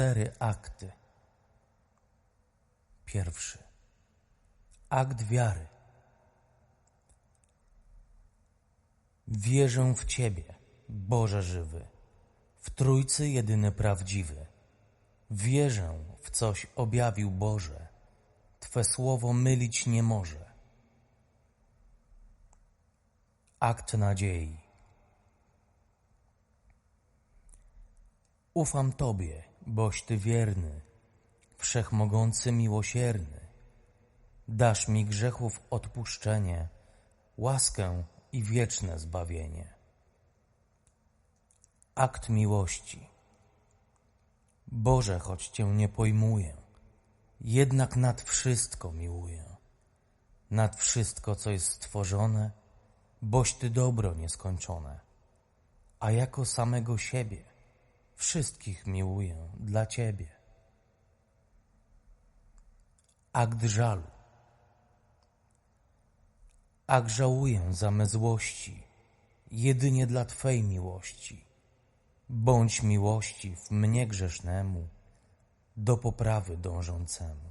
cztery akty. Pierwszy. Akt wiary. Wierzę w Ciebie, Boże żywy, w Trójcy jedyny prawdziwy. Wierzę w coś objawił Boże, Twe słowo mylić nie może. Akt nadziei. Ufam Tobie, boś Ty wierny, wszechmogący miłosierny. Dasz mi grzechów odpuszczenie, łaskę i wieczne zbawienie. Akt miłości. Boże, choć Cię nie pojmuję, jednak nad wszystko miłuję. Nad wszystko, co jest stworzone, boś Ty dobro nieskończone, a jako samego siebie wszystkich miłuję dla Ciebie. Akt żalu. Akt żałuję za me złości, jedynie dla Twej miłości. Bądź miłości w mnie grzesznemu, do poprawy dążącemu.